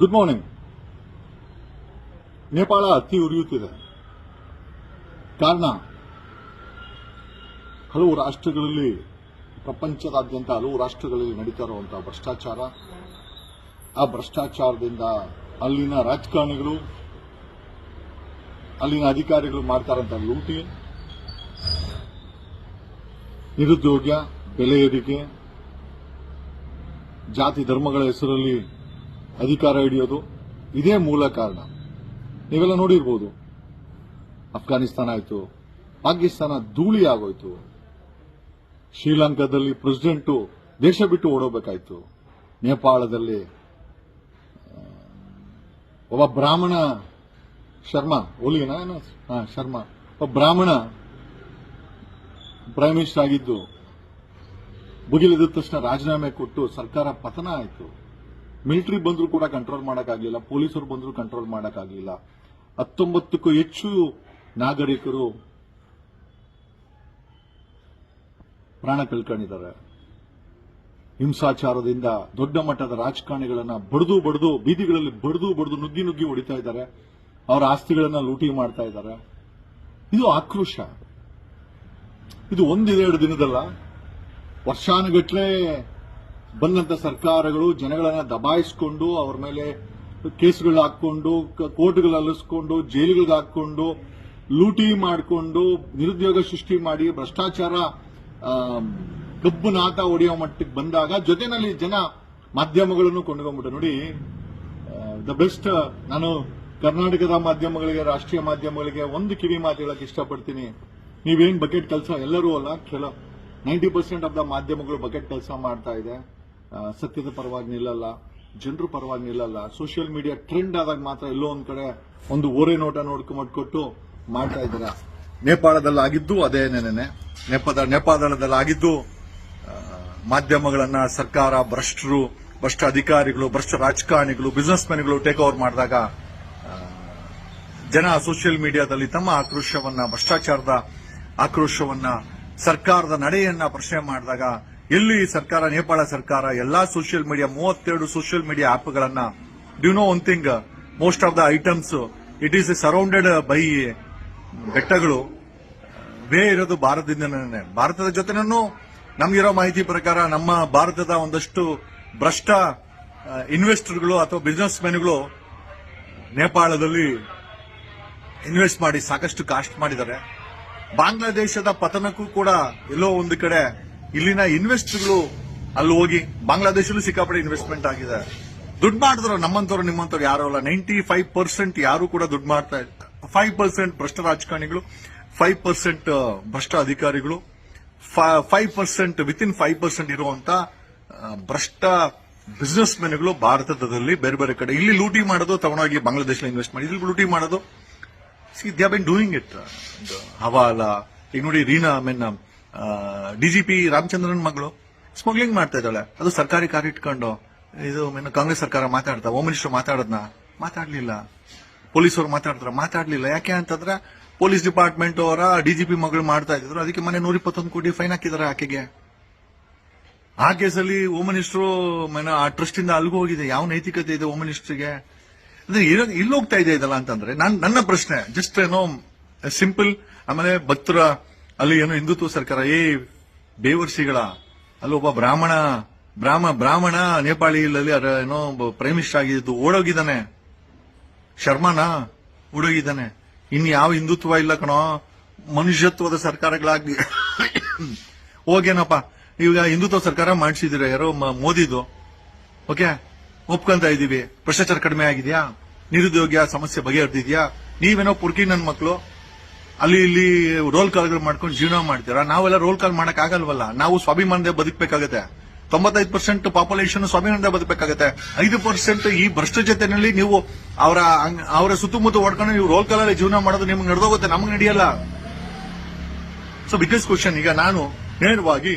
Good morning Nepal ಅತಿ ಉರಿಯುತ್ತಿದೆ. ಕಾರಣ, ಹಲವು ರಾಷ್ಟ್ರಗಳಲ್ಲಿ, ಪ್ರಪಂಚದಾದ್ಯಂತ ಹಲವು ರಾಷ್ಟ್ರಗಳಲ್ಲಿ ನಡೀತಾ ಇರುವಂತಹ ಭ್ರಷ್ಟಾಚಾರ. ಆ ಭ್ರಷ್ಟಾಚಾರದಿಂದ ಅಲ್ಲಿನ ರಾಜಕಾರಣಿಗಳು, ಅಲ್ಲಿನ ಅಧಿಕಾರಿಗಳು ಮಾಡ್ತಾ ಇರುವಂತಹ ಲೂಟಿ, ನಿರುದ್ಯೋಗ, ಬೆಲೆ ಏರಿಕೆ, ಜಾತಿ ಧರ್ಮಗಳ ಹೆಸರಲ್ಲಿ ಅಧಿಕಾರ ಹಿಡಿಯೋದು ಇದೇ ಮೂಲ ಕಾರಣ. ನೀವೆಲ್ಲ ನೋಡಿರ್ಬೋದು. ಅಫ್ಘಾನಿಸ್ತಾನ ಆಯಿತು, ಪಾಕಿಸ್ತಾನ ಧೂಳಿ ಆಗೋಯ್ತು. ಶ್ರೀಲಂಕಾದಲ್ಲಿ ಪ್ರೆಸಿಡೆಂಟು ದೇಶ ಬಿಟ್ಟು ಓಡೋಬೇಕಾಯ್ತು ನೇಪಾಳದಲ್ಲಿ ಒಬ್ಬ ಬ್ರಾಹ್ಮಣ ಶರ್ಮಾ ಓಲಿನಾ ಏನೋ? ಹಾ, ಶರ್ಮಾ. ಒಬ್ಬ ಬ್ರಾಹ್ಮಣ ಪ್ರೈಮ್ ಮಿನಿಸ್ಟರ್ ಆಗಿದ್ದು ಮುಗಿಲಿದ ತಕ್ಷಣ ರಾಜೀನಾಮೆ ಕೊಟ್ಟು ಸರ್ಕಾರ ಪತನ ಆಯಿತು. ಮಿಲಿಟರಿ ಬಂದರೂ ಕೂಡ ಕಂಟ್ರೋಲ್ ಮಾಡೋಕ್ಕಾಗಲಿಲ್ಲ, ಪೊಲೀಸರು ಬಂದರೂ ಕಂಟ್ರೋಲ್ ಮಾಡೋಕ್ಕಾಗಲಿಲ್ಲ. ಹತ್ತೊಂಬತ್ತಕ್ಕೂ ಹೆಚ್ಚು ನಾಗರಿಕರು ಪ್ರಾಣ ಕಳ್ಕೊಂಡಿದ್ದಾರೆ. ಹಿಂಸಾಚಾರದಿಂದ ದೊಡ್ಡ ಮಟ್ಟದ ರಾಜಕಾರಣಿಗಳನ್ನ ಬಡಿದು ಬಡಿದು, ಬೀದಿಗಳಲ್ಲಿ ಬಡಿದು ಬಡಿದು ನುಗ್ಗಿ ನುಗ್ಗಿ ಹೊಡಿತಾ ಇದ್ದಾರೆ. ಅವರ ಆಸ್ತಿಗಳನ್ನ ಲೂಟಿ ಮಾಡ್ತಾ ಇದ್ದಾರೆ. ಇದು ಆಕ್ರೋಶ. ಇದು ಒಂದೆರಡು ದಿನದಲ್ಲ, ವರ್ಷಾನುಗಟ್ಲೆ ಬಂದಂತ ಸರ್ಕಾರಗಳು ಜನಗಳನ್ನ ದಬಾಯಿಸಿಕೊಂಡು ಅವ್ರ ಮೇಲೆ ಕೇಸ್ಗಳು ಹಾಕೊಂಡು ಕೋರ್ಟ್ಗಳು ಅಲಿಸ್ಕೊಂಡು, ಜೈಲುಗಳಿಗೆ ಹಾಕೊಂಡು ಲೂಟಿ ಮಾಡಿಕೊಂಡು, ನಿರುದ್ಯೋಗ ಸೃಷ್ಟಿ ಮಾಡಿ ಭ್ರಷ್ಟಾಚಾರ ಕಬ್ಬು ನಾಟ ಹೊಡೆಯೋ ಮಟ್ಟಕ್ಕೆ ಬಂದಾಗ ಜೊತೆನಲ್ಲಿ ಜನ ಮಾಧ್ಯಮಗಳನ್ನು ಕೊಂಡ್ಕೊಂಡ್ಬಿಟ್ಟು ನೋಡಿ ದ ಬೆಸ್ಟ್, ನಾನು ಕರ್ನಾಟಕದ ಮಾಧ್ಯಮಗಳಿಗೆ, ರಾಷ್ಟ್ರೀಯ ಮಾಧ್ಯಮಗಳಿಗೆ ಒಂದು ಕಿವಿ ಮಾತು ಹೇಳಕ್ ಇಷ್ಟಪಡ್ತೀನಿ. ನೀವೇನು ಬಕೆಟ್ ಕೆಲಸ ಎಲ್ಲರೂ ಅಲ್ಲ, ಕೆಲ, ನೈಂಟಿ ಪರ್ಸೆಂಟ್ ಆಫ್ ದ ಮಾಧ್ಯಮಗಳು ಬಕೆಟ್ ಕೆಲಸ ಮಾಡ್ತಾ ಇದೆ. ಸತ್ಯದ ಪರವಾಗಿ ನಿಲ್ಲಲ್ಲ, ಜನರು ಪರವಾಗಿ ನಿಲ್ಲಲ್ಲ. ಸೋಷಿಯಲ್ ಮೀಡಿಯಾ ಟ್ರೆಂಡ್ ಆದಾಗ ಮಾತ್ರ ಎಲ್ಲೋ ಒಂದ್ ಕಡೆ ಒಂದು ಓರೆ ನೋಟ ನೋಡ್ಕೊಂಡ್ಕೊಟ್ಟು ಮಾಡ್ತಾ ಇದ್ದಾರೆ? ನೇಪಾಳದಲ್ಲಿ ಆಗಿದ್ದು ಅದೇ ನೆನೆ ನೇಪದ ನೇಪಾಳದಲ್ಲಿ ಆಗಿದ್ದು ಮಾಧ್ಯಮಗಳನ್ನ ಸರ್ಕಾರ, ಭ್ರಷ್ಟರು, ಭ್ರಷ್ಟ ಅಧಿಕಾರಿಗಳು, ಭ್ರಷ್ಟ ರಾಜಕಾರಣಿಗಳು ಬಿಸ್ನೆಸ್ ಮ್ಯಾನ್ಗಳು ಟೇಕ್ ಓವರ್ ಮಾಡಿದಾಗ ಜನ ಸೋಷಿಯಲ್ ಮೀಡಿಯಾದಲ್ಲಿ ತಮ್ಮ ಆಕ್ರೋಶವನ್ನ, ಭ್ರಷ್ಟಾಚಾರದ ಆಕ್ರೋಶವನ್ನ, ಸರ್ಕಾರದ ನಡೆಯನ್ನ ಪ್ರಶ್ನೆ ಮಾಡಿದಾಗ ಎಲ್ಲಿ ಸರ್ಕಾರ, ನೇಪಾಳ ಸರ್ಕಾರ, ಎಲ್ಲಾ ಸೋಷಿಯಲ್ ಮೀಡಿಯಾ ಮೂವತ್ತೆರಡು social media ಆಪ್ಗಳನ್ನ do know one thing most of the items it is surrounded by ಬೆಟ್ಟಗಳು. ವೇ ಇರೋದು ಭಾರತದಿಂದನೇ. ಭಾರತದ ಜೊತೆನೂ ನಮಗಿರೋ ಮಾಹಿತಿ ಪ್ರಕಾರ ನಮ್ಮ ಭಾರತದ ಒಂದಷ್ಟು ಭ್ರಷ್ಟ ಇನ್ವೆಸ್ಟರ್ಗಳು ಅಥವಾ ಬಿಸ್ನೆಸ್ ಮ್ಯಾನ್ಗಳು ನೇಪಾಳದಲ್ಲಿ ಇನ್ವೆಸ್ಟ್ ಮಾಡಿ ಸಾಕಷ್ಟು ಕಾಸ್ಟ್ ಮಾಡಿದ್ದಾರೆ. ಬಾಂಗ್ಲಾದೇಶದ ಪತನಕ್ಕೂ ಕೂಡ ಎಲ್ಲೋ ಒಂದು ಕಡೆ ಇಲ್ಲಿನ ಇನ್ವೆಸ್ಟ್ಗಳು ಅಲ್ಲಿ ಹೋಗಿ ಬಾಂಗ್ಲಾದೇಶಲ್ಲೂ ಸಿಕ್ಕಾಪಟ್ಟೆ ಇನ್ವೆಸ್ಟ್ಮೆಂಟ್ ಆಗಿದೆ. ದುಡ್ಡು ಮಾಡಿದ್ರು ನಮ್ಮಂತವ್ರು ನಿಮ್ಮಂತವ್ರು ಯಾರು ಅಲ್ಲ. ನೈಂಟಿ ಫೈವ್ ಪರ್ಸೆಂಟ್ ಯಾರು ಕೂಡ ದುಡ್ಡು ಮಾಡ್ತಾ ಫೈವ್ ಪರ್ಸೆಂಟ್ ಭ್ರಷ್ಟ ರಾಜಕಾರಣಿಗಳು ಫೈವ್ ಪರ್ಸೆಂಟ್ ಭ್ರಷ್ಟ ಅಧಿಕಾರಿಗಳು five percent within five percent ಇರುವಂತ ಭ್ರಷ್ಟ ಭ್ರಷ್ಟ ಬಿಸ್ನೆಸ್ ಮೆನ್ಗಳು ಭಾರತದಲ್ಲಿ ಬೇರೆ ಬೇರೆ ಕಡೆ. ಇಲ್ಲಿ ಲೂಟಿ ಮಾಡೋದು ತಗೊಂಡೋಗಿ ಬಾಂಗ್ಲಾದೇಶದಲ್ಲಿ ಇನ್ವೆಸ್ಟ್ ಮಾಡಿ. ಇಲ್ಲಿ ಲೂಟಿ ಮಾಡೋದು. See they been doing it hawala. ಈಗ ನೋಡಿ, Reena I mean DGP Ramachandran ಮಗಳು ಸ್ಮಗ್ಲಿಂಗ್ ಮಾಡ್ತಾ ಇದ್ದಾಳೆ. ಅದು ಸರ್ಕಾರಿ ಕಾರ್ ಇಟ್ಕೊಂಡು, ಇದು ಏನು ಕಾಂಗ್ರೆಸ್ ಸರ್ಕಾರ ಮಾತಾಡ್ತಾ ಹೋಮ್ ಮಿನಿಸ್ಟರ್ ಮಾತಾಡದ್ನ? ಮಾತಾಡ್ಲಿಲ್ಲ. ಪೊಲೀಸರು ಮಾತಾಡ್ತಾರ? ಮಾತಾಡ್ಲಿಲ್ಲ. ಯಾಕೆ ಅಂತಂದ್ರೆ ಪೊಲೀಸ್ ಡಿಪಾರ್ಟ್ಮೆಂಟ್ ಅವರ ಡಿಜಿಪಿ ಮಗಳು ಮಾಡ್ತಾ ಇದ್ರು. ಅದಕ್ಕೆ ಮನೆ ನೂರ ಇಪ್ಪತ್ತೊಂದು ಕೋಟಿ ಫೈನ್ ಹಾಕಿದಾರೆ ಆಕೆಗೆ. ಆ ಕೇಸಲ್ಲಿ ಹೋಮ್ ಮಿನಿಸ್ಟರ್ ಆ ಟ್ರಸ್ಟ್ ಇಂದ ಅಲ್ಲಿಗೂ ಹೋಗಿದೆ. ಯಾವ ನೈತಿಕತೆ ಇದೆ ಹೋಮ್ ಮಿನಿಸ್ಟರ್ಗೆ ಇಲ್ಲಿ ಹೋಗ್ತಾ ಇದೆ ಇದಲ್ಲ ಅಂತಂದ್ರೆ, ನಾನ್, ನನ್ನ ಪ್ರಶ್ನೆ ಜಸ್ಟ್ ಏನೋ ಸಿಂಪಲ್ ಆಮೇಲೆ ಭಕ್ತರ ಅಲ್ಲಿ ಏನೋ ಹಿಂದುತ್ವ ಸರ್ಕಾರ, ಏ ಬೇವರ್ಸಿಗಳ ಅಲ್ಲಿ ಒಬ್ಬ ಬ್ರಾಹ್ಮಣ, ಬ್ರಾಹ್ಮ, ಬ್ರಾಹ್ಮಣ ನೇಪಾಳಿ ಇಲ್ಲಿ ಅರ- ಏನೋ ಪ್ರೈಮ್ ಮಿನಿಸ್ಟರ್ ಆಗಿದ್ದು ಓಡೋಗಿದ್ದಾನೆ. ಶರ್ಮಾನ ಓಡೋಗಿದ್ದಾನೆ. ಇನ್ ಯಾವ ಹಿಂದುತ್ವ ಇಲ್ಲ ಕಣೋ, ಮನುಷ್ಯತ್ವದ ಸರ್ಕಾರಗಳಾಗಿ ಹೋಗೇನಪ್ಪ, ಈಗ ಹಿಂದುತ್ವ ಸರ್ಕಾರ ಮಾಡಿಸಿದಿರ ಯಾರೋ ಮೋದಿದು? ಓಕೆ? ಒಪ್ಕೊಂತ ಇದೀವಿ ಭ್ರಷ್ಟಾಚಾರ ಕಡಿಮೆ ಆಗಿದೆಯಾ? ನಿರುದ್ಯೋಗ ಸಮಸ್ಯೆ ಬಗೆಹರಿದಿದ್ಯಾ? ನೀವೇನೋ ಪುರ್ಕಿ ನನ್ನ ಮಕ್ಕಳು ಅಲ್ಲಿ ಇಲ್ಲಿ ರೋಲ್ ಕಾಲ್ಗಳು ಮಾಡ್ಕೊಂಡು ಜೀವನ ಮಾಡ್ತೀರಾ? ನಾವೆಲ್ಲ ರೋಲ್ ಕಾಲ್ ಮಾಡಕ್ ಆಗಲ್ವಲ್ಲ. ನಾವು ಸ್ವಾಭಿಮಾನದ ಬದುಕಬೇಕಾಗತ್ತೆ. ತೊಂಬತ್ತೈದು ಪರ್ಸೆಂಟ್ ಪಾಪ್ಯುಲೇಷನ್ ಸ್ವಾಭಿಮಾನದ ಬದುಕಬೇಕಾಗತ್ತೆ. ಐದು ಪರ್ಸೆಂಟ್ ಈ ಭ್ರಷ್ಟ ಜೊತೆನಲ್ಲಿ ನೀವು ಅವರ ಅವರ ಸುತ್ತಮುತ್ತ ಓಡ್ಕೊಂಡು ನೀವು ರೋಲ್ ಕಾಲಲ್ಲಿ ಜೀವನ ಮಾಡೋದು ನಿಮ್ಗೆ ನಡೆದೋಗುತ್ತೆ. ನಮ್ಗೆ ನಡೆಯಲ್ಲ. ಸೊ ಬಿಗ್ಗೆಸ್ಟ್ ಕ್ವಶನ್ ಈಗ ನಾನು ನೇರವಾಗಿ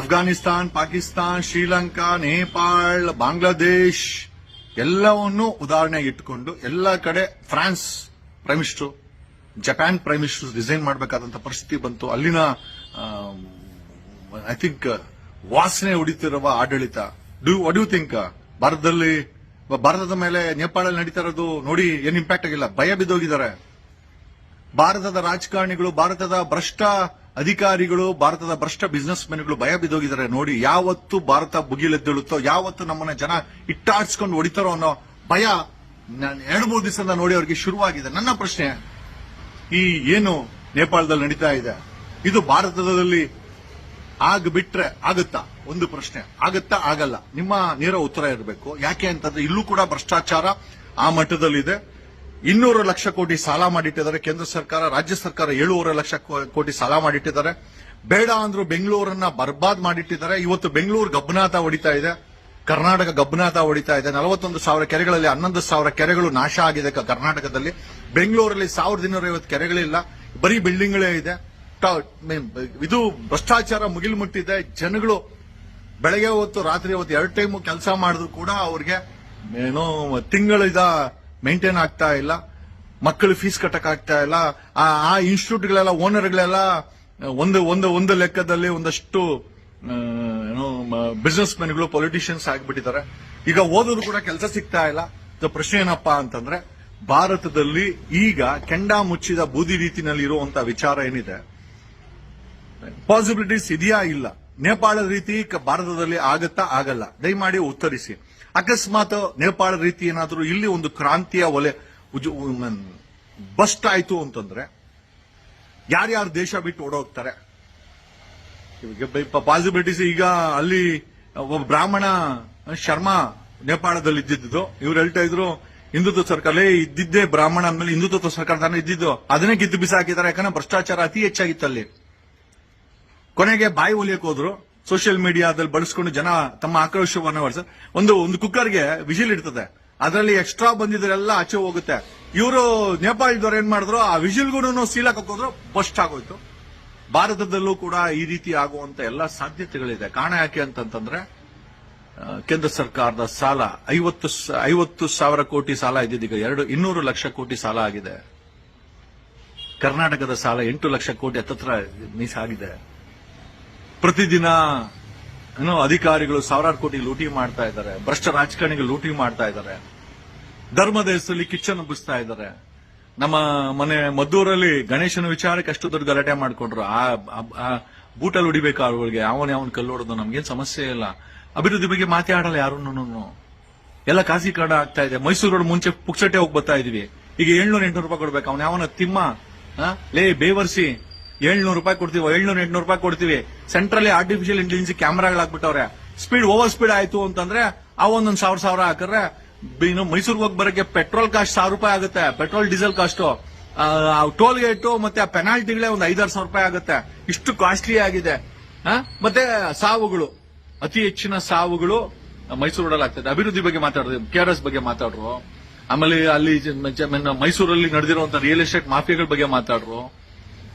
ಅಫ್ಘಾನಿಸ್ತಾನ್, ಪಾಕಿಸ್ತಾನ್, ಶ್ರೀಲಂಕಾ, ನೇಪಾಳ್, ಬಾಂಗ್ಲಾದೇಶ್ ಎಲ್ಲವನ್ನು ಉದಾಹರಣೆ ಇಟ್ಟುಕೊಂಡು ಎಲ್ಲ ಕಡೆ France prime minister Japan prime minister resign ಮಾಡಬೇಕಾದಂತ ಪರಿಸ್ಥಿತಿ ಬಂತು. ಅಲ್ಲಿನ ಐ ಥಿಂಕ್ ವಾಸನೆ ಹೊಡಿತಿರುವ ಆಡಳಿತ. ಡೂ ವಾಟ್ ಯು ಥಿಂಕ್ ಭಾರತದಲ್ಲಿ ಭಾರತದ ಮೇಲೆ ನೇಪಾಳಲ್ಲಿ ನಡೀತಾ ಇರೋದು ನೋಡಿ ಏನ್ ಇಂಪ್ಯಾಕ್ಟ್ ಆಗಿಲ್ಲ. ಭಯ ಬಿದ್ದೋಗಿದ್ದಾರೆ. ಭಾರತದ ರಾಜಕಾರಣಿಗಳು, ಭಾರತದ ಭ್ರಷ್ಟ ಅಧಿಕಾರಿಗಳು, ಭಾರತದ ಭ್ರಷ್ಟ ಬಿಸ್ನೆಸ್ ಮೆನ್ಗಳು ಭಯ ಬಿದ್ದೋಗಿದ್ದಾರೆ. ನೋಡಿ, ಯಾವತ್ತು ಭಾರತ ಬುಗಿಲೆದ್ದೇಳುತ್ತೋ ಯಾವತ್ತು ನಮ್ಮನ್ನ ಜನ ಇಟ್ಟಾಡ್ಸ್ಕೊಂಡು ಹೊಡಿತಾರೋ ಅನ್ನೋ ಭಯ ಎರಡು ಮೂರು ದಿವಸದಿಂದ ನೋಡಿ ಅವರಿಗೆ ಶುರುವಾಗಿದೆ. ನನ್ನ ಪ್ರಶ್ನೆ ಈ ಏನು ನೇಪಾಳದಲ್ಲಿ ನಡೀತಾ ಇದೆ, ಇದು ಭಾರತದಲ್ಲಿ ಆಗ್ಬಿಟ್ರೆ ಆಗುತ್ತಾ? ಒಂದು ಪ್ರಶ್ನೆ. ಆಗುತ್ತಾ? ಆಗಲ್ಲ. ನಿಮ್ಮ ನೇರ ಉತ್ತರ ಇರಬೇಕು. ಯಾಕೆ ಅಂತಂದ್ರೆ ಇಲ್ಲೂ ಕೂಡ ಭ್ರಷ್ಟಾಚಾರ ಆ ಮಟ್ಟದಲ್ಲಿದೆ. ಇನ್ನೂರು ಲಕ್ಷ ಕೋಟಿ ಸಾಲ ಮಾಡಿಟ್ಟಿದ್ದಾರೆ. ಕೇಂದ್ರ ಸರ್ಕಾರ, ರಾಜ್ಯ ಸರ್ಕಾರ ಏಳುವರೆ ಲಕ್ಷ ಕೋಟಿ ಸಾಲ ಮಾಡಿಟ್ಟಿದ್ದಾರೆ. ಬೇಡ ಅಂದ್ರೂ ಬೆಂಗಳೂರನ್ನ ಬರ್ಬಾದ್ ಮಾಡಿಟ್ಟಿದ್ದಾರೆ. ಇವತ್ತು ಬೆಂಗಳೂರು ಗಬ್ಬನಾಥ ಹೊಡಿತಾ ಇದೆ. ಕರ್ನಾಟಕ ಗಬ್ಬನಾಥ ಹೊಡಿತಾ ಇದೆ. ನಲವತ್ತೊಂದು ಸಾವಿರ ಕೆರೆಗಳಲ್ಲಿ ಹನ್ನೊಂದು ಸಾವಿರ ಕೆರೆಗಳು ನಾಶ ಆಗಿದೆ ಕರ್ನಾಟಕದಲ್ಲಿ. ಬೆಂಗಳೂರಲ್ಲಿ ಸಾವಿರದ ಇನ್ನೂರ ಐವತ್ತು ಕೆರೆಗಳಿಲ್ಲ, ಬರೀ ಬಿಲ್ಡಿಂಗ್ಗಳೇ ಇದೆ. ಇದು ಭ್ರಷ್ಟಾಚಾರ ಮುಗಿಲು ಮುಟ್ಟಿದೆ ಜನಗಳು ಬೆಳಗ್ಗೆ ಹೊತ್ತು, ರಾತ್ರಿ ಹೊತ್ತು ಎರಡು ಟೈಮು ಕೆಲಸ ಮಾಡಿದ್ರು ಕೂಡ ಅವ್ರಿಗೆ ಏನೋ ತಿಂಗಳಿದ ಮೇಂಟೈನ್ ಆಗ್ತಾ ಇಲ್ಲ. ಮಕ್ಕಳು ಫೀಸ್ ಕಟ್ಟಕ್ ಆಗ್ತಾ ಇಲ್ಲ. ಆ ಇನ್ಸ್ಟಿಟ್ಯೂಟ್ಗಳೆಲ್ಲ ಓನರ್ಗಳೆಲ್ಲ ಒಂದು ಒಂದು ಒಂದು ಲೆಕ್ಕದಲ್ಲಿ ಒಂದಷ್ಟು ಏನೋ ಬಿಸ್ನೆಸ್ ಮೆನ್ಗಳು ಪೊಲಿಟಿಷಿಯನ್ಸ್ ಆಗಿಬಿಟ್ಟಿದ್ದಾರೆ. ಈಗ ಓದೋದು ಕೂಡ ಕೆಲಸ ಸಿಗ್ತಾ ಇಲ್ಲ. ಪ್ರಶ್ನೆ ಏನಪ್ಪಾ ಅಂತಂದ್ರೆ ಭಾರತದಲ್ಲಿ ಈಗ ಕೆಂಡ ಮುಚ್ಚಿದ ಬೂದಿ ರೀತಿನಲ್ಲಿ ಇರುವಂತ ವಿಚಾರ ಏನಿದೆ? ಪಾಸಿಬಿಲಿಟೀಸ್ ಇದೆಯಾ ಇಲ್ಲ. ನೇಪಾಳದ ರೀತಿ ಭಾರತದಲ್ಲಿ ಆಗತ್ತಾ ಆಗಲ್ಲ. ದಯಮಾಡಿ ಉತ್ತರಿಸಿ. ಅಕಸ್ಮಾತ್ ನೇಪಾಳ ರೀತಿ ಏನಾದರೂ ಇಲ್ಲಿ ಒಂದು ಕ್ರಾಂತಿಯ ಒಲೆ ಬಸ್ಟ್ ಆಯ್ತು ಅಂತಂದ್ರೆ ಯಾರ್ಯಾರು ದೇಶ ಬಿಟ್ಟು ಓಡೋಗ್ತಾರೆ? ಪಾಸಿಬಿಲಿಟೀಸ್ ಈಗ ಅಲ್ಲಿ ಒಬ್ಬ ಬ್ರಾಹ್ಮಣ ಶರ್ಮಾ ನೇಪಾಳದಲ್ಲಿ ಇದ್ದಿದ್ದು ಇವ್ರು ಹೇಳ್ತಾ ಇದ್ರು ಹಿಂದುತ್ವ ಸರ್ಕಾರ ಲೇ, ಇದ್ದಿದ್ದೇ ಬ್ರಾಹ್ಮಣ ಅಂದ್ಮೇಲೆ ಹಿಂದುತ್ವ ಸರ್ಕಾರ ತಾನೇ ಇದ್ದಿದ್ದು ಅದನ್ನೇ ಕಿತ್ತು ಬಿಸಾಕಿದ್ದಾರೆ. ಯಾಕಂದ್ರೆ ಭ್ರಷ್ಟಾಚಾರ ಅತಿ ಹೆಚ್ಚಾಗಿತ್ತು ಅಲ್ಲಿ. ಕೊನೆಗೆ ಬಾಯಿ ಹೊಲಿಯಕ್ ಹೋದ್ರು. ಸೋಷಿಯಲ್ ಮೀಡಿಯಾದಲ್ಲಿ ಬಳಸ್ಕೊಂಡು ಜನ ತಮ್ಮ ಆಕ್ರೋಶವನ್ನು ಹೊರಸ ಒಂದು ಒಂದು ಕುಕ್ಕರ್ಗೆ ವಿಜಿಲ್ ಇಡ್ತದೆ. ಅದರಲ್ಲಿ ಎಕ್ಸ್ಟ್ರಾ ಬಂದಿದ್ರೆಲ್ಲ ಆಚೆ ಹೋಗುತ್ತೆ. ಇವರು ನೇಪಾಳದವ್ರು ಏನ್ ಮಾಡಿದ್ರು? ಆ ವಿಜಿಲ್ಗೂ ಸೀಲಕ್ ಹಾಕೋದ್ರು ಬಸ್ಟ್ ಆಗೋಯ್ತು. ಭಾರತದಲ್ಲೂ ಕೂಡ ಈ ರೀತಿ ಆಗುವಂತ ಎಲ್ಲ ಸಾಧ್ಯತೆಗಳಿದೆ. ಕಾರಣ ಯಾಕೆ ಅಂತಂತಂದ್ರೆ ಕೇಂದ್ರ ಸರ್ಕಾರದ ಸಾಲ, ಐವತ್ತು ಐವತ್ತು ಸಾವಿರ ಕೋಟಿ ಸಾಲ ಇದ್ದಿದ್ದೀಗ ಎರಡು ಇನ್ನೂರು ಲಕ್ಷ ಕೋಟಿ ಸಾಲ ಆಗಿದೆ. ಕರ್ನಾಟಕದ ಸಾಲ ಎಂಟು ಲಕ್ಷ ಕೋಟಿ ಹತ್ತತ್ರ ಮೀಸಾಗಿದೆ. ಪ್ರತಿದಿನ, ಏನೋ ಅಧಿಕಾರಿಗಳು ಸಾವಿರಾರು ಕೋಟಿ ಲೂಟಿ ಮಾಡ್ತಾ ಇದ್ದಾರೆ. ಭ್ರಷ್ಟ ರಾಜಕಾರಣಿಗಳು ಲೂಟಿ ಮಾಡ್ತಾ ಇದ್ದಾರೆ. ಧರ್ಮದ ಹೆಸರಲ್ಲಿ ಕಿಚ್ಚನ್ ಹಬ್ಬಿಸ್ತಾ ಇದ್ದಾರೆ. ನಮ್ಮ ಮನೆ ಮದ್ದೂರಲ್ಲಿ ಗಣೇಶನ ವಿಚಾರಕ್ಕೆ ಅಷ್ಟು ದೊಡ್ಡ ಗಲಾಟೆ ಮಾಡ್ಕೊಂಡ್ರು. ಆ ಬೂಟಲ್ಲಿ ಹೊಡಿಬೇಕು ಅವ್ರಿಗೆ ಅವನ ಕಲ್ಲು ನಮ್ಗೇನು ನಮ್ಗೇನ್ ಸಮಸ್ಯೆ ಇಲ್ಲ. ಅಭಿವೃದ್ಧಿ ಬಗ್ಗೆ ಮಾತಾಡಲ್ಲ ಯಾರು ಎಲ್ಲ ಖಾಸೀಕರಣ ಆಗ್ತಾ ಇದೆ. ಮೈಸೂರು ಮುಂಚೆ ಪುಕ್ಸಟ್ಟೆ ಹೋಗಿ ಬರ್ತಾ ಇದೀವಿ. ಈಗ ಏಳ್ನೂರ ಎಂಟ್ನೂರು ರೂಪಾಯಿ ಕೊಡ್ಬೇಕು. ಅವ್ನ ಯಾವನ ತಿಮ್ಮ? ಲೇ, ಬೇವರ್ಸಿ, ಏಳ್ನೂರು ರೂಪಾಯಿ ಕೊಡ್ತೀವಿ? ಏಳ್ನೂರ ಎಂಟ್ನೂರು ರೂಪಾಯಿ ಕೊಡ್ತೀವಿ. ಸೆಂಟ್ರಲ್ಲಿ ಆರ್ಟಿಫಿಷಿಯಲ್ ಇಂಟೆಲಿಜೆನ್ಸ್ ಕ್ಯಾಮ್ರಾಗಳಾಗ್ಬಿಟ್ಟವ್ರೆ. ಸ್ಪೀಡ್ ಓವರ್ ಸ್ಪೀಡ್ ಆಯ್ತು ಅಂತಂದ್ರೆ, ಆ ಒಂದೊಂದು ಸಾವಿರ ಸಾವಿರ ಹಾಕಿದ್ರೆ ಇನ್ನು ಮೈಸೂರಿಗೆ ಹೋಗಿ ಬರಕ್ಕೆ ಪೆಟ್ರೋಲ್ ಕಾಸ್ಟ್ ಸಾವಿರ ರೂಪಾಯಿ ಆಗುತ್ತೆ. Petrol diesel cost toll gate ಮತ್ತೆ ಆ ಪೆನಾಲ್ಟಿಗಳೇ ಒಂದು ಐದಾರು ಸಾವಿರ ರೂಪಾಯಿ ಆಗುತ್ತೆ. ಇಷ್ಟು ಕಾಸ್ಟ್ಲಿ ಆಗಿದೆ? ಮತ್ತೆ ಸಾವುಗಳು. ಅತಿ ಹೆಚ್ಚಿನ ಸಾವುಗಳು ಮೈಸೂರಲ್ಲಿ ಆಗ್ತದೆ ಅಭಿವೃದ್ಧಿ ಬಗ್ಗೆ ಮಾತಾಡಿದ್ರು ಕೆಆರ್ಎಸ್ ಬಗ್ಗೆ ಮಾತಾಡ್ರು. ಆಮೇಲೆ ಅಲ್ಲಿ ಮೈಸೂರಲ್ಲಿ ನಡೆದಿರುವಂತಹ ರಿಯಲ್ ಎಸ್ಟೇಟ್ ಮಾಫಿಯಾಗಳ ಬಗ್ಗೆ ಮಾತಾಡ್ರು.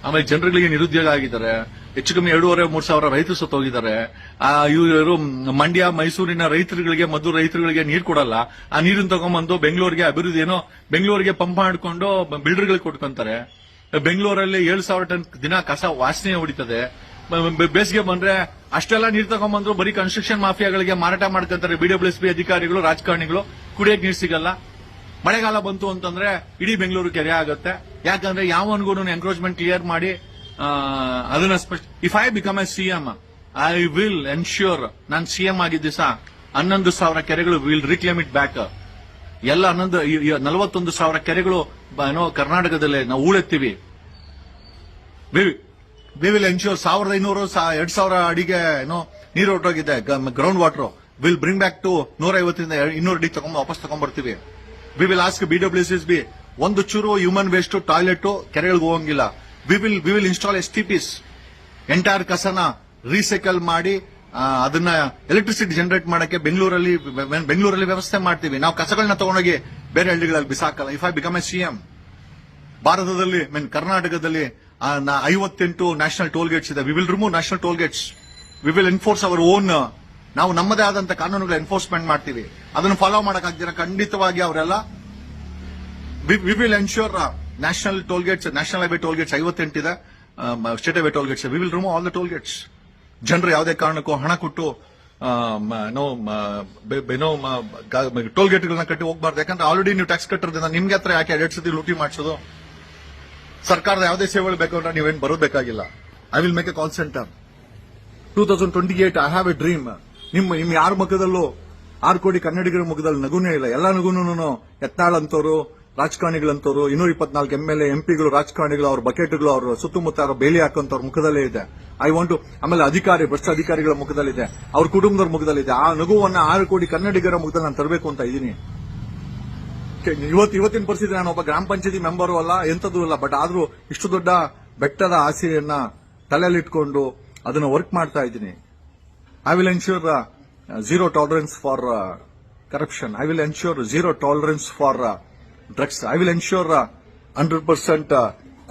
ಆಮೇಲೆ ಜನರುಗಳಿಗೆ ನಿರುದ್ಯೋಗ ಆಗಿದ್ದಾರೆ. ಹೆಚ್ಚು ಕಮ್ಮಿ ಎರಡೂವರೆ, ಮೂರ್ ಸಾವಿರ ರೈತರು ಸತ್ತೋಗಿದ್ದಾರೆ ಆ, ಇವರು ಮಂಡ್ಯ, ಮೈಸೂರಿನ ರೈತರುಗಳಿಗೆ ಮದ್ದು ರೈತರುಗಳಿಗೆ ನೀರು ಕೊಡಲ್ಲ. ಆ ನೀರನ್ನು ತಗೊಂಡ್ಬಂದು ಬೆಂಗಳೂರಿಗೆ ಅಭಿವೃದ್ಧಿ ಏನೋ, ಬೆಂಗಳೂರಿಗೆ ಪಂಪ್ ಮಾಡಿಕೊಂಡು ಬಿಲ್ಡರ್ಗಳಿಗೆ ಕೊಟ್ಕೊಂತಾರೆ. ಬೆಂಗಳೂರಲ್ಲಿ ಏಳು ಸಾವಿರ ಟನ್ ದಿನ ಕಸ ವಾಸನೆ ಹೊಡಿತದೆ. ಬೇಸಿಗೆ ಬಂದ್ರೆ ಅಷ್ಟೆಲ್ಲ ನೀರು ತಗೊಂಡ್ಬಂದ್ರು ಬರೀ ಕನ್ಸ್ಟ್ರಕ್ಷನ್ ಮಾಫಿಯಾಗಳಿಗೆ ಮಾರಾಟ ಮಾಡ್ಕೊಂತಾರೆ ಬಿಡಬ್ಲ್ಯೂಎಸ್ಪಿ ಅಧಿಕಾರಿಗಳು, ರಾಜಕಾರಣಿಗಳು. ಕುಡಿಯಕ್ಕೆ ನೀರು ಸಿಗಲ್ಲ. ಮಳೆಗಾಲ ಬಂತು ಅಂತಂದ್ರೆ ಇಡೀ ಬೆಂಗಳೂರು ಕೆರೆ ಆಗುತ್ತೆ. ಯಾಕಂದ್ರೆ ಯಾವನ್ಗೂ ಎನ್ಕ್ರೋಚ್ಮೆಂಟ್ ಕ್ಲಿಯರ್ ಮಾಡಿ ಅದನ್ನ ಸ್ಪಷ್ಟ if I become a CM I will ensure ನಾನು ಸಿಎಂ ಆಗಿದ್ದ ದಿವಸ ಹನ್ನೊಂದು ಸಾವಿರ ಕೆರೆಗಳು ವಿಲ್ ರಿಕ್ಲೇಮ್ ಇಟ್ ಬ್ಯಾಕ್ ಎಲ್ಲ ಹನ್ನೊಂದು ನಲವತ್ತೊಂದು ಸಾವಿರ ಕೆರೆಗಳು, ಏನೋ ಕರ್ನಾಟಕದಲ್ಲಿ ನಾವು ಹೂಳೆತ್ತೀವಿ ವಿ ವಿಲ್ ಎನ್ಶೋರ್ ಸಾವಿರದ ಐನೂರು ಎರಡ್ ಸಾವಿರ ಅಡಿಗೆ ಏನೋ ನೀರು ಹೊರಟೋಗಿದೆ. Ground water will bring back to ನೂರ ಐವತ್ತರಿಂದ ಇನ್ನೂರು ಅಡಿ ತಗೊಂಡ್ ವಾಪಸ್ ತಗೊಂಡ್ಬರ್ತೀವಿ we will ask B W SS B, ಒಂದು ಚೂರು ಹ್ಯೂಮನ್ ವೇಸ್ಟ್ ಟಾಯ್ಲೆಟ್ ಕೆರೆಗಳಿಗೆ ಹೋಗಂಗಿಲ್ಲ. We will we will install S T Ps entire ಕಸನ recycle ಮಾಡಿ ಅದನ್ನ ಎಲೆಕ್ಟ್ರಿಸಿಟಿ ಜನರೇಟ್ ಮಾಡಕ್ಕೆ ಬೆಂಗಳೂರಲ್ಲಿ ಬೆಂಗಳೂರಲ್ಲಿ ವ್ಯವಸ್ಥೆ ಮಾಡ್ತೀವಿ. ನಾವು ಕಸಗಳನ್ನ ತಗೊಂಡೋಗಿ ಬೇರೆ ಹಳ್ಳಿಗಳಲ್ಲಿ ಬಿಸಾಕಲ್ಲ. If I become a CM ಭಾರತದಲ್ಲಿ ಮೀನ್ ಕರ್ನಾಟಕದಲ್ಲಿ ಐವತ್ತೆಂಟು ನ್ಯಾಷನಲ್ ಟೋಲ್ ಗೇಟ್ಸ್ ಇದೆ. We will remove national toll gates we will enforce our own ನಾವು ನಮ್ಮದೇ ಆದಂತ ಕಾನೂನುಗಳ ಎನ್ಫೋರ್ಸ್ಮೆಂಟ್ ಮಾಡ್ತೀವಿ. ಅದನ್ನು ಫಾಲೋ ಮಾಡಕ್ಕಾಗ್ದಿರ ಖಂಡಿತವಾಗಿ ಅವರೆಲ್ಲ we will ensure national toll gates national highway toll gates ಐವತ್ತೆಂಟಿದೆ state highway toll gates we will remove all the toll gates ಜನರು ಯಾವುದೇ ಕಾರಣಕ್ಕೂ ಹಣ ಕೊಟ್ಟು ಏನೋ ಟೋಲ್ ಗೇಟ್ಗಳನ್ನ ಕಟ್ಟಿ ಹೋಗ್ಬಾರ್ದು. ಯಾಕಂದ್ರೆ ಆಲ್ರೆಡಿ ನೀವು ಟ್ಯಾಕ್ಸ್ ಕಟ್ಟಿರೋದ್ರಿಂದ ನಿಮ್ಗೆ ಹತ್ರ ಯಾಕೆ ಎರಡು ಸತಿ ಲೂಟಿ ಮಾಡಿಸೋದು? ಸರ್ಕಾರದ ಯಾವುದೇ ಸೇವೆಗಳು ಬೇಕು ಅಂದ್ರೆ ನೀವೇನು ಬರೋಬೇಕಾಗಿಲ್ಲ I will make a call centre two thousand twenty eight I have a dream ನಿಮ್ಮ ನಿಮ್ ಯಾರ ಮುಖದಲ್ಲೂ, ಆರು ಕೋಟಿ ಕನ್ನಡಿಗರ ಮುಖದಲ್ಲಿ ನಗುನೇ ಇಲ್ಲ. ಎಲ್ಲ ನಗುನು ಎತ್ನಾಳ್ ಅಂತವರು ರಾಜಕಾರಣಿಗಳಂತವರು, ಇನ್ನೂರ ಇಪ್ಪತ್ನಾಲ್ಕು ಎಂ ಎಲ್ ಎಂಪಿಗಳು ರಾಜಕಾರಣಿಗಳು, ಅವ್ರ ಬಕೆಟ್ಗಳು, ಅವ್ರ ಸುತ್ತಮುತ್ತ ಅವ್ರ ಬೇಲಿ ಹಾಕಂತವ್ರ ಮುಖದಲ್ಲೇ ಇದೆ. ಐ ವಾಂಟ್ ಆಮೇಲೆ ಅಧಿಕಾರಿ, ಭ್ರಷ್ಟ ಅಧಿಕಾರಿಗಳ ಮುಖದಲ್ಲಿದೆ. ಅವ್ರ ಕುಟುಂಬದವ್ರ ಮುಖದಲ್ಲಿದೆ. ಆ ನಗುವನ್ನ ಆರು ಕೋಟಿ ಕನ್ನಡಿಗರ ಮುಖದಲ್ಲಿ ನಾನು ತರಬೇಕು ಅಂತ ಇದ್ದೀನಿ. ಇವತ್ತು ಇವತ್ತಿನ ಪರಿಸ್ಥಿತಿ ನಾನು ಒಬ್ಬ ಗ್ರಾಮ ಪಂಚಾಯತಿ ಮೆಂಬರು ಅಲ್ಲ, ಎಂಥದ್ದು ಅಲ್ಲ ಬಟ್ ಆದ್ರೂ ಇಷ್ಟು ದೊಡ್ಡ ಬೆಟ್ಟದ ಆಸೆಯನ್ನ ತಲೆಯಲ್ಲಿಟ್ಕೊಂಡು ಅದನ್ನ ವರ್ಕ್ ಮಾಡ್ತಾ ಇದ್ದೀನಿ. I will ensure zero tolerance for corruption I will ensure zero tolerance for drugs I will ensure hundred percent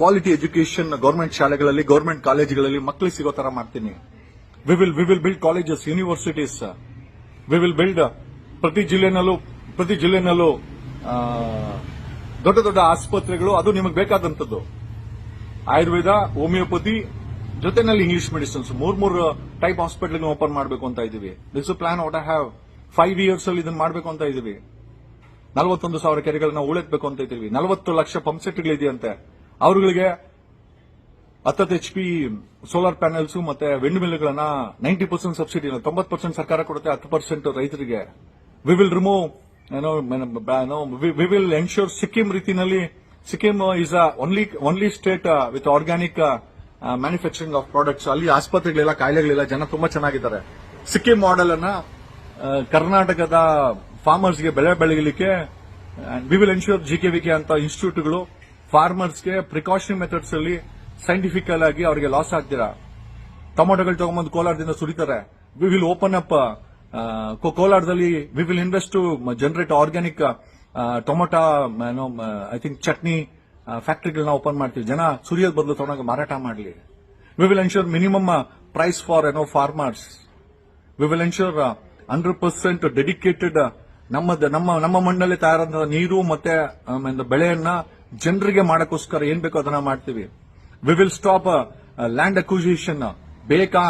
quality education government ಶಾಲೆಗಳಲ್ಲಿ ಗೌರ್ಮೆಂಟ್ ಕಾಲೇಜುಗಳಲ್ಲಿ ಮಕ್ಕಳಿಗೆ ಸಿಗೋ ತರ ಮಾಡ್ತೀನಿ. We will we will build colleges universities we will build ಪ್ರತಿ ಜಿಲ್ಲೆನಲ್ಲೂ ಪ್ರತಿ ಜಿಲ್ಲೆನಲ್ಲೂ ದೊಡ್ಡ ದೊಡ್ಡ ಆಸ್ಪತ್ರೆಗಳು, ಅದು ನಿಮಗೆ ಬೇಕಾದಂಥದ್ದು. ಆಯುರ್ವೇದ, ಹೋಮಿಯೋಪತಿ, ಜೊತೆನಲ್ಲಿ ಇಂಗ್ಲಿಷ್ ಮೆಡಿಸಿನ್ಸ್. ಮೂರ್ ಮೂರು ಟೈಪ್ ಹಾಸ್ಪಿಟಲ್ ಓಪನ್ ಮಾಡಬೇಕು ಅಂತ ಇದೀವಿ this plan what I have five years ಅಲ್ಲಿ ಇದನ್ನ ಮಾಡಬೇಕು ಅಂತ ಇದೀವಿ ನಲವತ್ತೊಂದು ಸಾವಿರ ಕೆರೆಗಳನ್ನ ಉಳಿಸಬೇಕು ಅಂತ ಇದ್ದೀವಿ. ನಲವತ್ತು ಲಕ್ಷ ಪಂಪ್ ಸೆಟ್ಗಳಿದೆಯಂತೆ ಅವರುಗಳಿಗೆ ಹತ್ತತ್ತು ಎಚ್ ಪಿ ಸೋಲಾರ್ ಪ್ಯಾನೆಲ್ಸ್ ಮತ್ತೆ ವಿಂಡ್ ಮಿಲ್ಗಳನ್ನ ನೈಂಟಿ ಪರ್ಸೆಂಟ್ ಸಬ್ಸಿಡಿ ತೊಂಬತ್ತು ಪರ್ಸೆಂಟ್ ಸರ್ಕಾರ ಕೊಡುತ್ತೆ, ಹತ್ತು ಪರ್ಸೆಂಟ್ ರೈತರಿಗೆ. ವಿ ವಿಲ್ ರಿಮೂವ್ ಏನೋ ವಿ ವಿಲ್ ಎನ್ಶೋರ್ ಸಿಕ್ಕಿಂ ರೀತಿನಲ್ಲಿ Sikkim is a only only state with organic manufacturing of products ಅಲ್ಲಿ ಆಸ್ಪತ್ರೆಗಳಿಲ್ಲ ಕಾಯಿಲೆಗಳಿಲ್ಲ ಜನ ತುಂಬಾ ಚೆನ್ನಾಗಿದ್ದಾರೆ. ಸಿಕ್ಕಿಂ ಮಾಡೆಲ್ ಅನ್ನ ಆ, ಕರ್ನಾಟಕದ ಫಾರ್ಮರ್ಸ್ಗೆ ಬೆಳೆ ಬೆಳಗಲಿಕ್ಕೆ ವಿ ವಿಲ್ ಎನ್ಶೂರ್ ಜಿಕೆವಿಕೆ ಅಂತ ಇನ್ಸ್ಟಿಟ್ಯೂಟ್ಗಳು ಫಾರ್ಮರ್ಸ್ಗೆ ಪ್ರಿಕಾಷನ್ ಮೆಥಡ್ಸ್ ಅಲ್ಲಿ ಸೈಂಟಿಫಿಕಲ್ ಆಗಿ ಅವರಿಗೆ ಲಾಸ್ ಆಗ್ತೀರಾ? ಟೊಮೊಟೊಗಳು ತಗೊಂಬಂದು ಕೋಲಾರದಿಂದ ಸುರಿತಾರೆ. ವಿ ವಿಲ್ ಓಪನ್ ಅಪ್ ಕೋಲಾರದಲ್ಲಿ we will invest to generate organic tomato I think chutney ಫ್ಯಾಕ್ಟ್ರಿಗಳನ್ನ open ಮಾಡ್ತೀವಿ. ಜನ ಸುರಿಯೋದ್ ಬದಲು ತಗೊಂಡಾಗ ಮಾರಾಟ ಮಾಡಲಿ. We will ensure minimum price for ಏನೋ farmers we will ensure hundred percent dedicated ನಮ್ಮ ನಮ್ಮ ನಮ್ಮ ಮಣ್ಣಲ್ಲಿ ತಯಾರಾದ ನೀರು ಮತ್ತೆ ಬೆಳೆಯನ್ನ ಜನರಿಗೆ ಮಾಡೋಕ್ಕೋಸ್ಕರ ಏನ್ ಬೇಕೋ ಅದನ್ನ ಮಾಡ್ತೀವಿ. We will stop land acquisition ಬೇಕಾ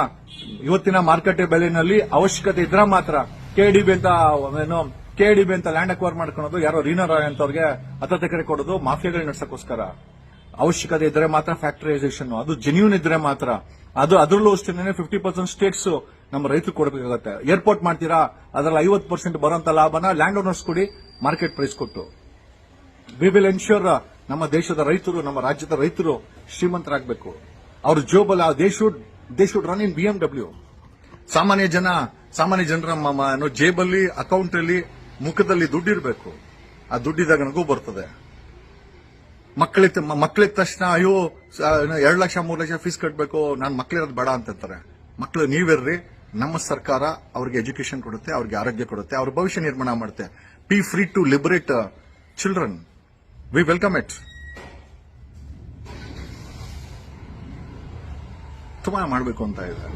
ಇವತ್ತಿನ ಮಾರುಕಟ್ಟೆ ಬೆಲೆನಲ್ಲಿ ಅವಶ್ಯಕತೆ ಇದ್ರೆ ಮಾತ್ರ ಕೆಡಿಬಿ ಅಂತ ಏನು ಕೆಡಿಬಿ ಅಂತ ಲ್ಯಾಂಡ್ ಅಕ್ವೈರ್ ಮಾಡ್ಕೊಳೋದು, ಯಾರೋ ರೀನಾ ರಾಯ್ ಅಂತವ್ರಿಗೆ ಹತ್ತತ್ತು ಎಕರೆ ಕೊಡೋದು ಮಾಫಿಯಾಗಳು ನಡ್ಸಕ್ಕೋಸ್ಕರ. ಅವಶ್ಯಕತೆ ಇದ್ರೆ ಮಾತ್ರ ಫ್ಯಾಕ್ಟರೈಸೇಷನ್ ಅದು ಜೆನ್ಯೂನ್ ಇದ್ರೆ ಮಾತ್ರ. ಅದು ಅದರಲ್ಲೂ ಅಷ್ಟೇ ಫಿಫ್ಟಿ ಪರ್ಸೆಂಟ್ ಸ್ಟೇಟ್ಸ್ ನಮ್ಮ ರೈತರು ಕೊಡಬೇಕಾಗತ್ತೆ. ಏರ್ಪೋರ್ಟ್ ಮಾಡ್ತೀರಾ, ಅದರಲ್ಲಿ ಐವತ್ತು ಪರ್ಸೆಂಟ್ ಬರೋಂತ ಲಾಭನ ಲ್ಯಾಂಡ್ ಓನರ್ಸ್ ಕೊಡಿ ಮಾರ್ಕೆಟ್ ಪ್ರೈಸ್ ಕೊಟ್ಟು. ವಿ ವಿಲ್ ಎನ್ಶ್ಯೂರ್ ನಮ್ಮ ದೇಶದ ರೈತರು, ನಮ್ಮ ರಾಜ್ಯದ ರೈತರು ಶ್ರೀಮಂತರಾಗಬೇಕು. ಅವ್ರ ಜೋಬಲ್ they should they should run in BMW ಸಾಮಾನ್ಯ ಜನ, ಸಾಮಾನ್ಯ ಜನರ ಮ- ಜೇಬಲ್ಲಿ ಅಕೌಂಟ್ ಅಲ್ಲಿ ಮುಖದಲ್ಲಿ ದುಡ್ಡಿರಬೇಕು ಆ ದುಡ್ಡಿದಾಗ ನನಗೂ ಬರ್ತದೆ. ಮಕ್ಕಳಿದ್ದ ಮಕ್ಕಳಿದ ತಕ್ಷಣ, ಅಯ್ಯೋ ಎರಡು ಲಕ್ಷ, ಮೂರು ಲಕ್ಷ ಫೀಸ್ ಕಟ್ಟಬೇಕು ನಾನು ಮಕ್ಕಳಿರೋದು ಬೇಡ ಅಂತಾರೆ ಮಕ್ಕಳು ನೀವಿರ್ರಿ, ನಮ್ಮ ಸರ್ಕಾರ ಅವ್ರಿಗೆ ಎಜುಕೇಶನ್ ಕೊಡುತ್ತೆ, ಅವ್ರಿಗೆ ಆರೋಗ್ಯ ಕೊಡುತ್ತೆ, ಅವ್ರ ಭವಿಷ್ಯ ನಿರ್ಮಾಣ ಮಾಡುತ್ತೆ. Be free to liberate children we welcome it ತುಂಬಾ ಮಾಡಬೇಕು ಅಂತ ಇದೆ.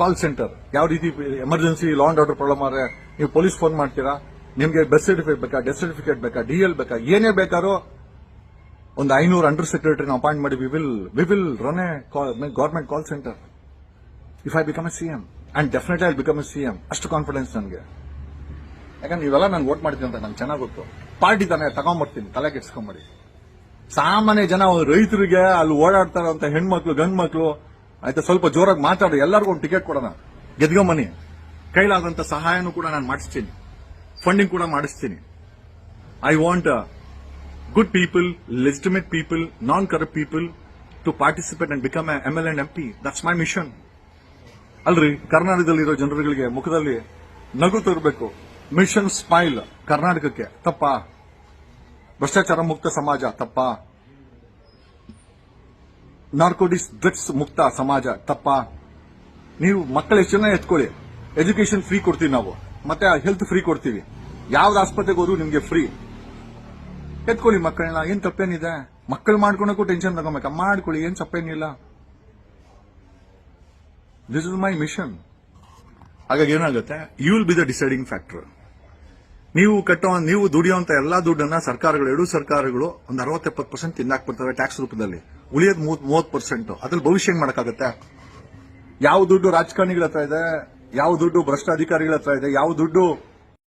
ಕಾಲ್ ಸೆಂಟರ್ ಯಾವ ರೀತಿ emergency law and order problem ಆದರೆ ನೀವು ಪೊಲೀಸ್ ಫೋನ್ ಮಾಡ್ತೀರಾ? ನಿಮಗೆ ಬರ್ತ್ ಸರ್ಟಿಫಿಕೇಟ್ ಬೇಕಾ ಡೆತ್ ಸರ್ಟಿಫಿಕೇಟ್ ಬೇಕಾ ಡಿ ಎಲ್ ಬೇಕಾ, ಏನೇ ಬೇಕಾದ್ರೂ ಒಂದು ಐನೂರು ಅಂಡರ್ ಸೆಕ್ರೆಟರಿನ ಅಪಾಯಿಂಟ್ ಮಾಡಿ we will we will run a government call centre if I become a CM and definitely I become a CM ಅಷ್ಟು ಕಾನ್ಫಿಡೆನ್ಸ್ ನನಗೆ. ಯಾಕಂದ್ರೆ ನೀವೆಲ್ಲ ನಾನು ವೋಟ್ ಮಾಡ್ತೀನಿ ಅಂತ ನಂಗೆ ಚೆನ್ನಾಗಿ ಗೊತ್ತು. ಪಾರ್ಟಿ ತಾನೆ, ತಗೊಂಬರ್ತೀನಿ ತಲೆ ಕೆಡ್ಸ್ಕೊಂಬಡಿ ಸಾಮಾನ್ಯ ಜನ, ರೈತರಿಗೆ ಅಲ್ಲಿ ಓಡಾಡ್ತಾರಂತ ಹೆಣ್ಮಕ್ಳು ಗಂಡ್ ಮಕ್ಳು ಆಯ್ತಾ, ಸ್ವಲ್ಪ ಜೋರಾಗಿ ಮಾತಾಡಿ, ಎಲ್ಲರಿಗೂ ಒಂದು ಟಿಕೆಟ್ ಕೊಡೋಣ. ಗೆದ್ಕೊಂಬನ್ನಿ ಕೈಲಾದಂತ ಸಹಾಯನೂ ಕೂಡ ನಾನು ಮಾಡಿಸ್ತೀನಿ. ಫಂಡಿಂಗ್ ಕೂಡ ಮಾಡಿಸ್ತೀನಿ. I want good people legitimate people non corrupt people to participate and become M L and M P that's my mission ಅಲ್ರಿ ಕರ್ನಾಟಕದಲ್ಲಿರೋ ಜನರುಗಳಿಗೆ ಮುಖದಲ್ಲಿ ನಗು ತರಬೇಕು. ಮಿಷನ್ ಸ್ಮೈಲ್ ಕರ್ನಾಟಕಕ್ಕೆ. ತಪ್ಪಾ? ಭ್ರಷ್ಟಾಚಾರ ಮುಕ್ತ ಸಮಾಜ ತಪ್ಪಾ? ನಾರ್ಕೋಟಿಕ್ಸ್ ಡ್ರಗ್ಸ್ ಮುಕ್ತ ಸಮಾಜ ತಪ್ಪ. ನೀವು ಮಕ್ಕಳ ಜನ ಎತ್ಕೊಳ್ಳಿ. ಎಜುಕೇಶನ್ ಫ್ರೀ ಕೊಡ್ತೀವಿ ನಾವು. ಮತ್ತೆ ಹೆಲ್ತ್ ಫ್ರೀ ಕೊಡ್ತೀವಿ. ಯಾವ್ದು ಆಸ್ಪತ್ರೆಗೆ ಹೋದ್ರು ನಿಮ್ಗೆ ಫ್ರೀ ಎತ್ಕೊಳ್ಳಿ ಮಕ್ಕಳನ್ನ. ಏನ್ ತಪ್ಪೇನಿದೆ? ಮಕ್ಕಳು ಮಾಡ್ಕೊಳಕ್ಕೂ ಟೆನ್ಷನ್ ತಗೋಬೇಕ. ಮಾಡ್ಕೊಳ್ಳಿ. ಏನ್ ತಪ್ಪೇನಿಲ್ಲ. ದಿಸ್ ಇಸ್ ಮೈ ಮಿಷನ್ ಹಾಗಾಗಿ ಏನಾಗುತ್ತೆ? You will be the deciding factor ನೀವು ಕಟ್ಟೋ, ನೀವು ದುಡಿಯುವಂತ ಎಲ್ಲಾ ದುಡ್ಡನ್ನ ಸರ್ಕಾರಗಳು, ಎರಡು ಸರ್ಕಾರಗಳು ಒಂದು ಅರವತ್ತೆಪ್ಪತ್ತು ಪರ್ಸೆಂಟ್ ತಿಂದಾಕ್ಬಿಡ್ತವೆ ಟ್ಯಾಕ್ಸ್ ರೂಪದಲ್ಲಿ. ಉಳಿಯೋದು ಮೂವತ್ ಪರ್ಸೆಂಟ್ ಅದ್ರಲ್ಲಿ ಭವಿಷ್ಯ ಏನ್ ಮಾಡಕ್ಕಾಗತ್ತೆ? ಯಾವ ದುಡ್ಡು ರಾಜಕಾರಣಿಗಳ ಹತ್ರ ಇದೆ? ಯಾವ ದುಡ್ಡು ಭ್ರಷ್ಟಾಧಿಕಾರಿಗಳ ಹತ್ರ ಇದೆ? ಯಾವ ದುಡ್ಡು